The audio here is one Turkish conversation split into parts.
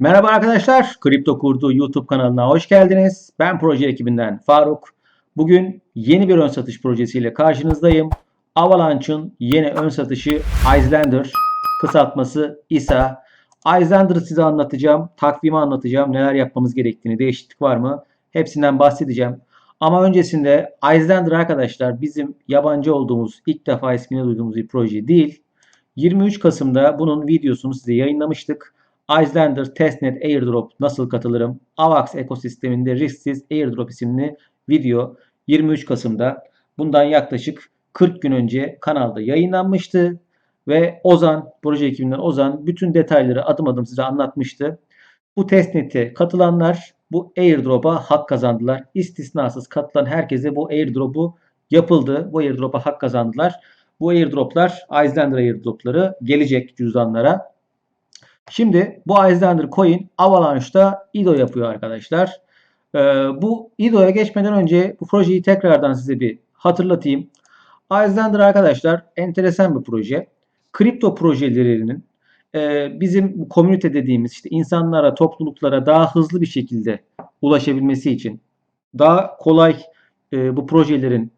Merhaba arkadaşlar, Kripto Kurdu YouTube kanalına hoş geldiniz. Ben proje ekibinden Faruk. Bugün yeni bir ön satış projesiyle karşınızdayım. Avalanche'ın yeni ön satışı Islander, kısaltması ISA. Islander'ı size anlatacağım, takvimi anlatacağım, neler yapmamız gerektiğini, değişiklik var mı? Hepsinden bahsedeceğim. Ama öncesinde Islander arkadaşlar bizim yabancı olduğumuz, ilk defa ismini duyduğumuz bir proje değil. 23 Kasım'da bunun videosunu size yayınlamıştık. Islander Testnet Airdrop nasıl katılırım? AVAX ekosisteminde risksiz Airdrop isimli video 23 Kasım'da bundan yaklaşık 40 gün önce kanalda yayınlanmıştı. Ve Ozan, proje ekibinden Ozan bütün detayları adım adım size anlatmıştı. Bu testnet'e katılanlar bu airdrop'a hak kazandılar. İstisnasız katılan herkese bu airdrop'u yapıldı. Bu airdrop'a hak kazandılar. Bu airdroplar Islander airdropları gelecek cüzdanlara. Şimdi bu Islander coin Avalanche'da IDO yapıyor arkadaşlar. Ee, bu IDO'ya geçmeden önce bu projeyi tekrardan size bir hatırlatayım. Islander arkadaşlar enteresan bir proje. Kripto projelerinin e, bizim bu komünite dediğimiz işte insanlara, topluluklara daha hızlı bir şekilde ulaşabilmesi için daha kolay e, bu projelerin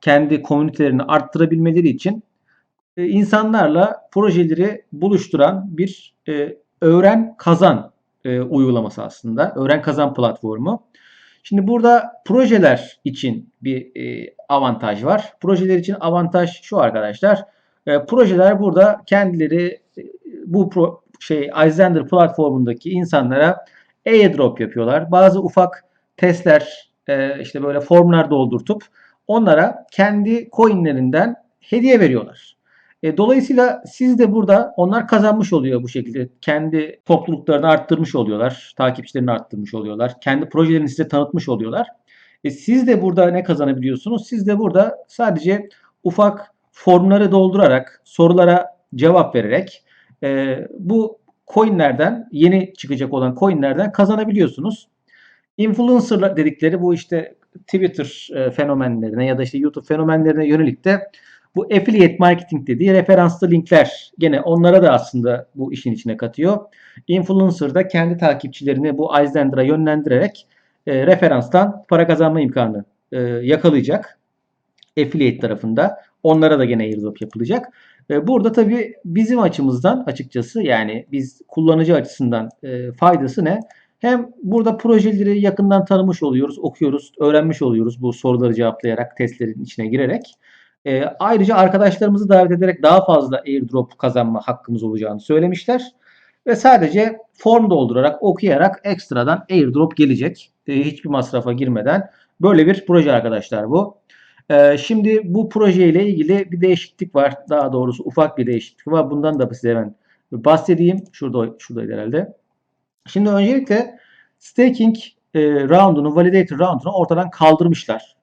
kendi komünitelerini arttırabilmeleri için e, insanlarla projeleri buluşturan bir e, öğren kazan e, uygulaması aslında. Öğren kazan platformu. Şimdi burada projeler için bir e, avantaj var. Projeler için avantaj şu arkadaşlar. E, projeler burada kendileri e, bu pro, şey Islander platformundaki insanlara airdrop yapıyorlar. Bazı ufak testler e, işte böyle formlar doldurtup onlara kendi coinlerinden hediye veriyorlar. E, dolayısıyla siz de burada onlar kazanmış oluyor bu şekilde. Kendi topluluklarını arttırmış oluyorlar. Takipçilerini arttırmış oluyorlar. Kendi projelerini size tanıtmış oluyorlar. E, siz de burada ne kazanabiliyorsunuz? Siz de burada sadece ufak formları doldurarak, sorulara cevap vererek e, bu coinlerden, yeni çıkacak olan coinlerden kazanabiliyorsunuz. Influencer dedikleri bu işte Twitter e, fenomenlerine ya da işte YouTube fenomenlerine yönelik de bu affiliate marketing dediği referanslı linkler gene onlara da aslında bu işin içine katıyor. Influencer da kendi takipçilerini bu Islander'a yönlendirerek e, referanstan para kazanma imkanı e, yakalayacak. Affiliate tarafında. Onlara da gene airdrop yapılacak. E, burada tabii bizim açımızdan açıkçası yani biz kullanıcı açısından e, faydası ne? Hem burada projeleri yakından tanımış oluyoruz, okuyoruz, öğrenmiş oluyoruz bu soruları cevaplayarak, testlerin içine girerek. E, ayrıca arkadaşlarımızı davet ederek daha fazla airdrop kazanma hakkımız olacağını söylemişler. Ve sadece form doldurarak, okuyarak ekstradan airdrop gelecek. E, hiçbir masrafa girmeden. Böyle bir proje arkadaşlar bu. E, şimdi bu proje ile ilgili bir değişiklik var. Daha doğrusu ufak bir değişiklik var. Bundan da size hemen bahsedeyim. Şurada, şuradaydı herhalde. Şimdi öncelikle staking e, round'unu, validator round'unu ortadan kaldırmışlar.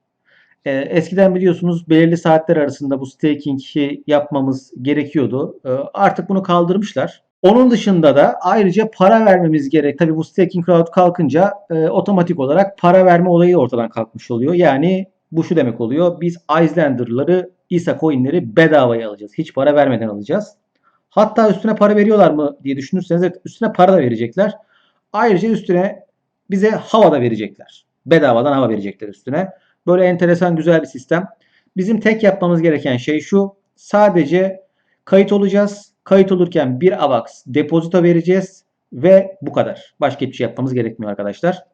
E, eskiden biliyorsunuz belirli saatler arasında bu staking'i yapmamız gerekiyordu. E, artık bunu kaldırmışlar. Onun dışında da ayrıca para vermemiz gerek. Tabi bu staking round kalkınca e, otomatik olarak para verme olayı ortadan kalkmış oluyor. Yani bu şu demek oluyor. Biz Islander'ları, ISA coin'leri bedavaya alacağız. Hiç para vermeden alacağız. Hatta üstüne para veriyorlar mı diye düşünürseniz evet, üstüne para da verecekler. Ayrıca üstüne bize hava da verecekler. Bedavadan hava verecekler üstüne. Böyle enteresan güzel bir sistem. Bizim tek yapmamız gereken şey şu. Sadece kayıt olacağız. Kayıt olurken bir AVAX depozito vereceğiz ve bu kadar. Başka bir şey yapmamız gerekmiyor arkadaşlar.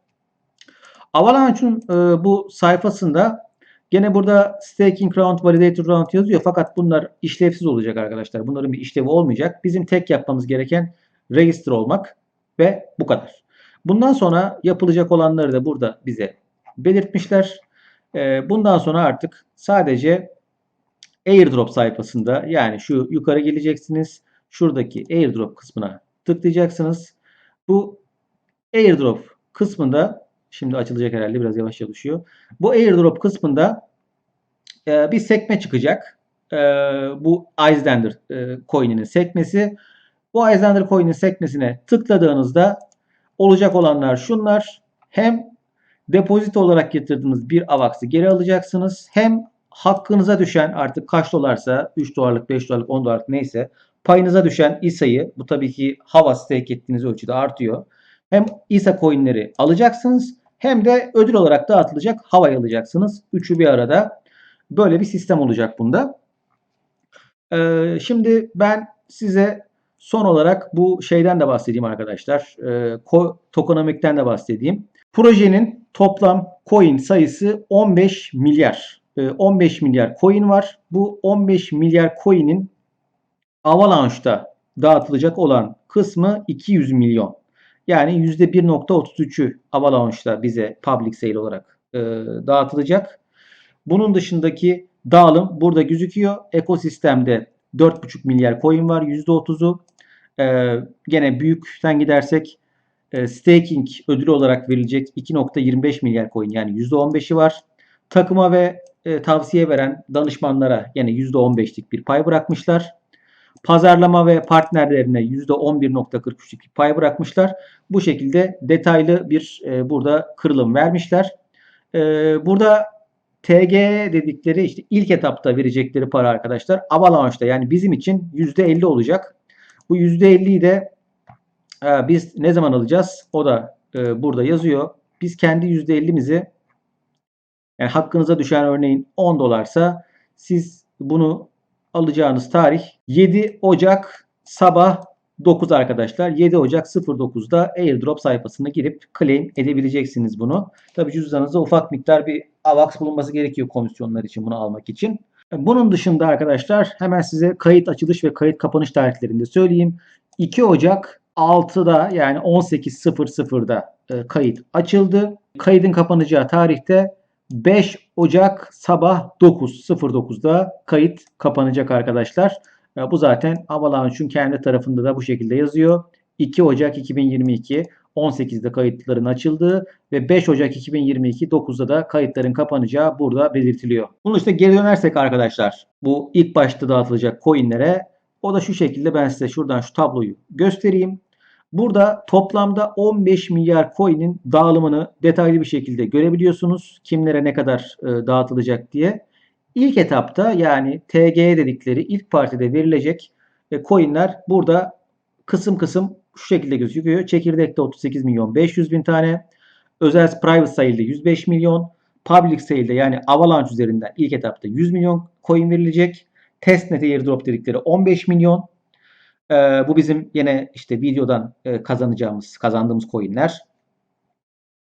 Avalanche'un e, bu sayfasında gene burada staking round, validator round yazıyor. Fakat bunlar işlevsiz olacak arkadaşlar. Bunların bir işlevi olmayacak. Bizim tek yapmamız gereken register olmak ve bu kadar. Bundan sonra yapılacak olanları da burada bize belirtmişler. E, bundan sonra artık sadece airdrop sayfasında yani şu yukarı geleceksiniz. Şuradaki airdrop kısmına tıklayacaksınız. Bu airdrop kısmında şimdi açılacak herhalde biraz yavaş çalışıyor. Bu airdrop kısmında e, bir sekme çıkacak. E, bu Islander e, coin'inin sekmesi. Bu Islander coin'in sekmesine tıkladığınızda olacak olanlar şunlar. Hem depozito olarak yatırdığınız bir AVAX'ı geri alacaksınız. Hem hakkınıza düşen artık kaç dolarsa 3 dolarlık, 5 dolarlık, 10 dolarlık neyse payınıza düşen ISA'yı bu tabii ki hava stake ettiğiniz ölçüde artıyor. Hem ISA coinleri alacaksınız hem de ödül olarak dağıtılacak havayı alacaksınız. Üçü bir arada. Böyle bir sistem olacak bunda. Ee, şimdi ben size son olarak bu şeyden de bahsedeyim arkadaşlar. Ee, ko- tokenomik'ten de bahsedeyim. Projenin toplam coin sayısı 15 milyar. Ee, 15 milyar coin var. Bu 15 milyar coin'in Avalanche'da dağıtılacak olan kısmı 200 milyon. Yani %1.33'ü Avalanche'da bize public sale olarak e, dağıtılacak. Bunun dışındaki dağılım burada gözüküyor. Ekosistemde 4,5 milyar coin var. %30'u. E, gene büyükten gidersek e, staking ödülü olarak verilecek 2.25 milyar coin yani %15'i var. Takıma ve e, tavsiye veren danışmanlara yani %15'lik bir pay bırakmışlar. Pazarlama ve partnerlerine %11.43'lük bir pay bırakmışlar. Bu şekilde detaylı bir e, burada kırılım vermişler. E, burada TG dedikleri işte ilk etapta verecekleri para arkadaşlar Avalanche'da yani bizim için %50 olacak. Bu %50'yi de e, biz ne zaman alacağız? O da e, burada yazıyor. Biz kendi %50'mizi yani hakkınıza düşen örneğin 10 dolarsa siz bunu alacağınız tarih 7 Ocak sabah 9 arkadaşlar. 7 Ocak 09'da airdrop sayfasına girip claim edebileceksiniz bunu. Tabii cüzdanınızda ufak miktar bir AVAX bulunması gerekiyor komisyonlar için bunu almak için. Bunun dışında arkadaşlar hemen size kayıt açılış ve kayıt kapanış tarihlerini de söyleyeyim. 2 Ocak 6'da yani 18.00'da e, kayıt açıldı. Kaydın kapanacağı tarihte 5 Ocak sabah 9.09'da kayıt kapanacak arkadaşlar. E, Bu zaten Avalanche'un kendi tarafında da bu şekilde yazıyor. 2 Ocak 2022 18'de kayıtların açıldığı ve 5 Ocak 2022 9'da da kayıtların kapanacağı burada belirtiliyor. Bunun işte geri dönersek arkadaşlar bu ilk başta dağıtılacak coinlere o da şu şekilde ben size şuradan şu tabloyu göstereyim. Burada toplamda 15 milyar coin'in dağılımını detaylı bir şekilde görebiliyorsunuz. Kimlere ne kadar e, dağıtılacak diye. İlk etapta yani TG dedikleri ilk partide verilecek e, coin'ler burada kısım kısım şu şekilde gözüküyor. Çekirdekte 38 milyon 500 bin tane. Özel private sale'de 105 milyon. Public sale'de yani Avalanche üzerinden ilk etapta 100 milyon coin verilecek. Testnet airdrop dedikleri 15 milyon. Ee, bu bizim yine işte videodan e, kazanacağımız, kazandığımız coinler.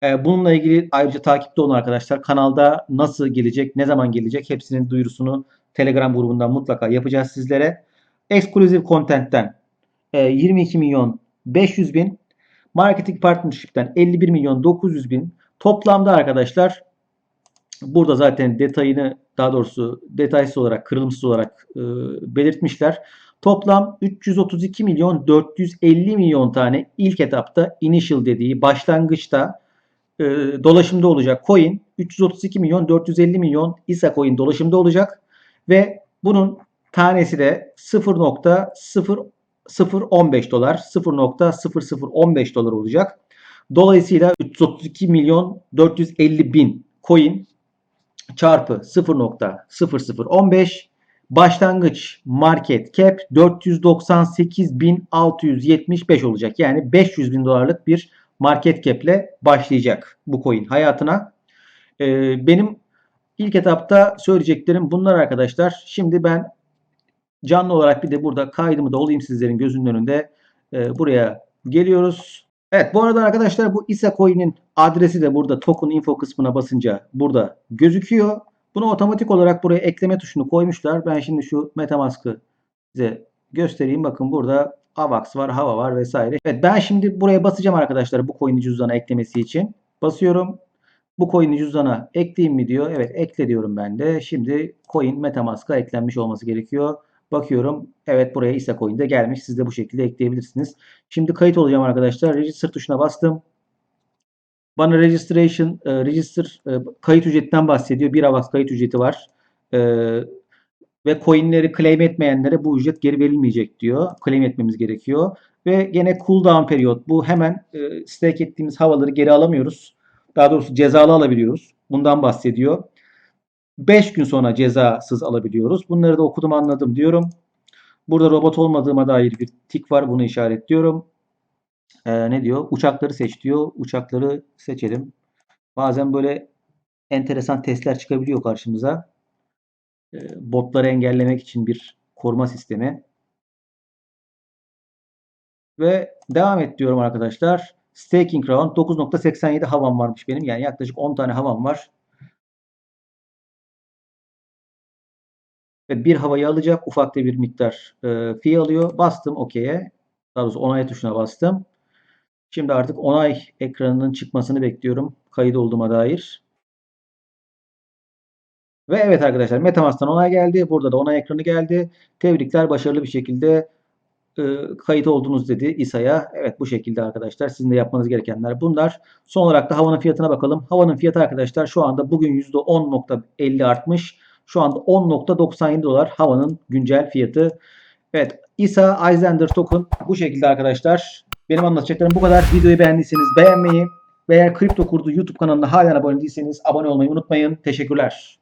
Ee, bununla ilgili ayrıca takipte olun arkadaşlar. Kanalda nasıl gelecek, ne zaman gelecek hepsinin duyurusunu Telegram grubundan mutlaka yapacağız sizlere. Exclusive Content'ten e, 22 milyon 500 bin. Marketing Partnership'ten 51 milyon 900 bin. Toplamda arkadaşlar burada zaten detayını daha doğrusu detaysız olarak kırılımsız olarak e, belirtmişler. Toplam 332 milyon 450 milyon tane ilk etapta initial dediği başlangıçta e, dolaşımda olacak coin 332 milyon 450 milyon ISA coin dolaşımda olacak ve bunun tanesi de 0.0015 dolar 0.0015 dolar olacak. Dolayısıyla 332 milyon 450 bin coin çarpı 0.0015 başlangıç market cap 498.675 olacak. Yani 500 bin dolarlık bir market cap ile başlayacak bu coin hayatına. Ee, benim ilk etapta söyleyeceklerim bunlar arkadaşlar. Şimdi ben canlı olarak bir de burada kaydımı da olayım sizlerin gözünün önünde. Ee, buraya geliyoruz. Evet bu arada arkadaşlar bu ISA coin'in adresi de burada token info kısmına basınca burada gözüküyor. Bunu otomatik olarak buraya ekleme tuşunu koymuşlar. Ben şimdi şu Metamask'ı size göstereyim. Bakın burada AVAX var, Hava var vesaire. Evet ben şimdi buraya basacağım arkadaşlar bu coin'i cüzdana eklemesi için. Basıyorum. Bu coin'i cüzdana ekleyeyim mi diyor. Evet ekle diyorum ben de. Şimdi coin Metamask'a eklenmiş olması gerekiyor. Bakıyorum. Evet buraya ISA coin de gelmiş. Siz de bu şekilde ekleyebilirsiniz. Şimdi kayıt olacağım arkadaşlar. Register tuşuna bastım. Bana registration, e, register e, kayıt ücretinden bahsediyor. Bir AVAX kayıt ücreti var. E, ve coinleri claim etmeyenlere bu ücret geri verilmeyecek diyor. Claim etmemiz gerekiyor. Ve gene cooldown periyot. Bu hemen e, stake ettiğimiz havaları geri alamıyoruz. Daha doğrusu cezalı alabiliyoruz. Bundan bahsediyor. 5 gün sonra cezasız alabiliyoruz. Bunları da okudum anladım diyorum. Burada robot olmadığıma dair bir tik var. Bunu işaretliyorum. Ee, ne diyor? Uçakları seç diyor. Uçakları seçelim. Bazen böyle enteresan testler çıkabiliyor karşımıza. Ee, botları engellemek için bir koruma sistemi. Ve devam et diyorum arkadaşlar. Staking round 9.87 havam varmış benim. Yani yaklaşık 10 tane havam var. Ve bir havayı alacak. Ufak da bir miktar e, fee alıyor. Bastım OK'ye. Daha doğrusu onay tuşuna bastım. Şimdi artık onay ekranının çıkmasını bekliyorum. Kayıt olduğuma dair. Ve evet arkadaşlar Metamask'tan onay geldi. Burada da onay ekranı geldi. Tebrikler başarılı bir şekilde e, kayıt oldunuz dedi İSA'ya. Evet bu şekilde arkadaşlar. Sizin de yapmanız gerekenler bunlar. Son olarak da havanın fiyatına bakalım. Havanın fiyatı arkadaşlar şu anda bugün %10.50 artmış. Şu anda 10.97 dolar havanın güncel fiyatı. Evet İSA Islander Token bu şekilde arkadaşlar. Benim anlatacaklarım bu kadar. Videoyu beğendiyseniz beğenmeyi ve eğer Kripto Kurdu YouTube kanalına hala abone değilseniz abone olmayı unutmayın. Teşekkürler.